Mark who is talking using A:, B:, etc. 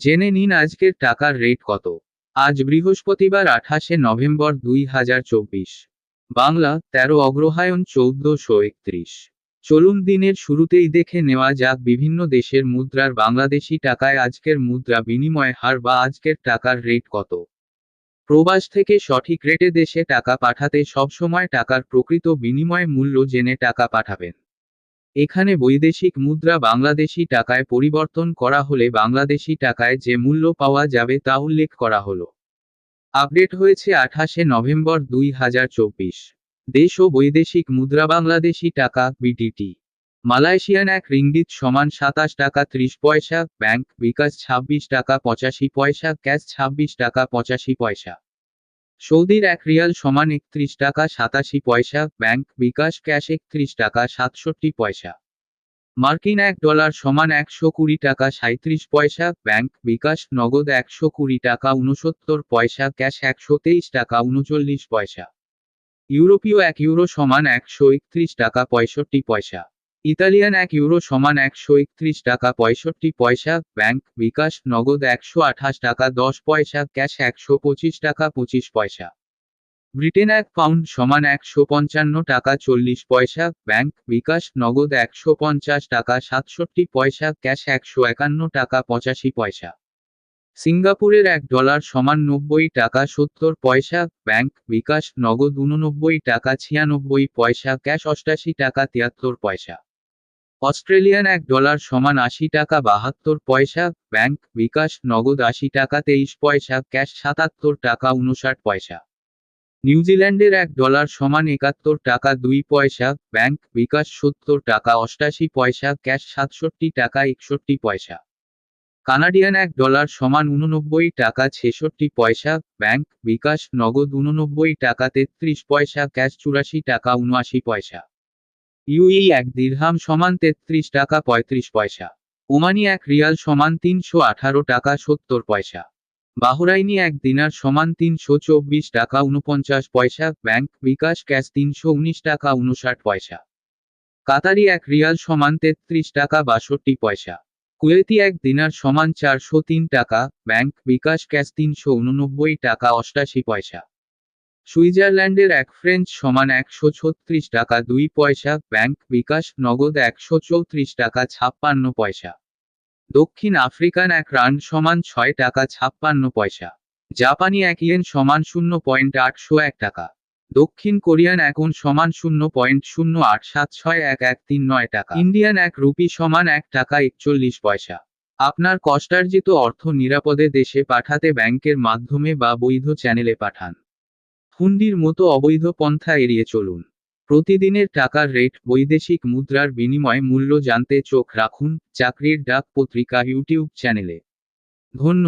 A: জেনে নিন আজকের টাকার রেট কত। আজ বৃহস্পতিবার আঠাশে নভেম্বর দুই হাজার চব্বিশ। বাংলা, তেরো অগ্রহায়ণ চৌদ্দশো একত্রিশ। চলুন দিনের শুরুতেই দেখে নেওয়া যাক বিভিন্ন দেশের মুদ্রার বাংলাদেশি টাকায় আজকের মুদ্রা বিনিময় হার বা আজকের টাকার রেট কত। প্রবাস থেকে সঠিক রেটে দেশে টাকা পাঠাতে সবসময় টাকার প্রকৃত বিনিময় মূল্য জেনে টাকা পাঠাবেন। এখানে বৈদেশিক মুদ্রা বাংলাদেশি টাকায় পরিবর্তন করা হলে বাংলাদেশি টাকায় যে মূল্য পাওয়া যাবে তা উল্লেখ করা হলো। আপডেট হয়েছে আঠাশে নভেম্বর দুই হাজার চব্বিশ। দেশ ও বৈদেশিক মুদ্রা বাংলাদেশি টাকা বিটিটি মালয়েশিয়ান এক রিঙ্গিত সমান সাতাশ টাকা ত্রিশ পয়সা, ব্যাংক বিকাশ ছাব্বিশ টাকা পঁচাশি পয়সা, ক্যাশ ছাব্বিশ টাকা পঁচাশি পয়সা। সৌদির এক রিয়াল সমান একত্রিশ টাকা সাতাশি পয়সা, ব্যাংক বিকাশ ক্যাশ একত্রিশ টাকা সাতষট্টি পয়সা। মার্কিন এক ডলার সমান একশো কুড়ি টাকা সাঁত্রিশ পয়সা, ব্যাংক বিকাশ নগদ একশো কুড়ি টাকা উনসত্তর পয়সা, ক্যাশ একশো তেইশ টাকা উনচল্লিশ পয়সা। ইউরোপীয় এক ইউরো সমান একশো একত্রিশ টাকা পঁয়ষট্টি পয়সা। ইতালিয়ান এক ইউরো সমান একশো একত্রিশ টাকা পঁয়ষট্টি পয়সা, ব্যাংক বিকাশ নগদ একশো আঠাশ টাকা দশ পয়সা, ক্যাশ একশো পঁচিশ টাকা পঁচিশ পয়সা। ব্রিটেন এক পাউন্ড সমান একশো পঞ্চান্ন টাকা চল্লিশ পয়সা, ব্যাংক বিকাশ নগদ একশো পঞ্চাশ টাকা সাতষট্টি পয়সা, ক্যাশ একশো একান্ন টাকা পঁচাশি পয়সা। সিঙ্গাপুরের এক ডলার সমান নব্বই টাকা সত্তর পয়সা, ব্যাংক বিকাশ নগদ উননব্বই টাকা ছিয়ানব্বই পয়সা, ক্যাশ অষ্টাশি টাকা তিয়াত্তর পয়সা। অস্ট্রেলিয়ান এক ডলার সমান আশি টাকা বাহাত্তর পয়সা, ব্যাংক বিকাশ নগদ আশি টাকা তেইশ পয়সা, ক্যাশ সাতাত্তর টাকা উনষাট পয়সা। নিউজিল্যান্ডের এক ডলার সমান একাত্তর টাকা দুই পয়সা, ব্যাংক বিকাশ সত্তর টাকা অষ্টাশি পয়সা, ক্যাশ সাতষট্টি টাকা একষট্টি পয়সা। কানাডিয়ান এক ডলার সমান উননব্বই টাকা ছেষট্টি পয়সা, ব্যাংক বিকাশ নগদ উননব্বই টাকা তেত্রিশ পয়সা, ক্যাশ চুরাশি টাকা উনআশি পয়সা। ইউই এক দিরহাম সমান তেত্রিশ টাকা পঁয়ত্রিশ পয়সা। ওমানি এক রিয়াল সমান তিনশো আঠারো টাকা সত্তর পয়সা। বাহরাইনি এক দিনার সমান তিনশো চব্বিশ টাকা উনপঞ্চাশ পয়সা। ব্যাংক বিকাশ ক্যাশ তিনশো উনিশ টাকা উনষাট পয়সা। কাতারি এক রিয়াল সমান তেত্রিশ টাকা বাষট্টি পয়সা। কুয়েতি এক দিনার সমান চারশো তিন টাকা। ব্যাংক বিকাশ ক্যাশ তিনশো উননব্বই টাকা অষ্টাশি পয়সা। সুইজারল্যান্ডের এক ফ্রেঞ্চ সমান একশো ছত্রিশ টাকা দুই পয়সা, ব্যাংক বিকাশ নগদ একশো চৌত্রিশ টাকা ছাপ্পান্ন পয়সা। দক্ষিণ আফ্রিকান এক রান সমান ছয় টাকা ছাপ্পান্ন পয়সা। জাপানি এক ইয়েন সমান শূন্য পয়েন্ট আটশো এক টাকা। দক্ষিণ কোরিয়ান এখন সমান শূন্য পয়েন্ট শূন্য আট সাত ছয় এক এক তিন নয় টাকা। ইন্ডিয়ান এক রুপি সমান এক টাকা একচল্লিশ পয়সা। আপনার কষ্টার্জিত অর্থ নিরাপদে দেশে পাঠাতে ব্যাংকের মাধ্যমে বা বৈধ চ্যানেলে পাঠান। হুন্ডির মতো অবৈধ পন্থা এড়িয়ে চলুন। প্রতিদিনের টাকার রেট, বৈদেশিক মুদ্রার বিনিময় মূল্য জানতে চোখ রাখুন চাকরির ডাক পত্রিকা ইউটিউব চ্যানেলে। ধন্যবাদ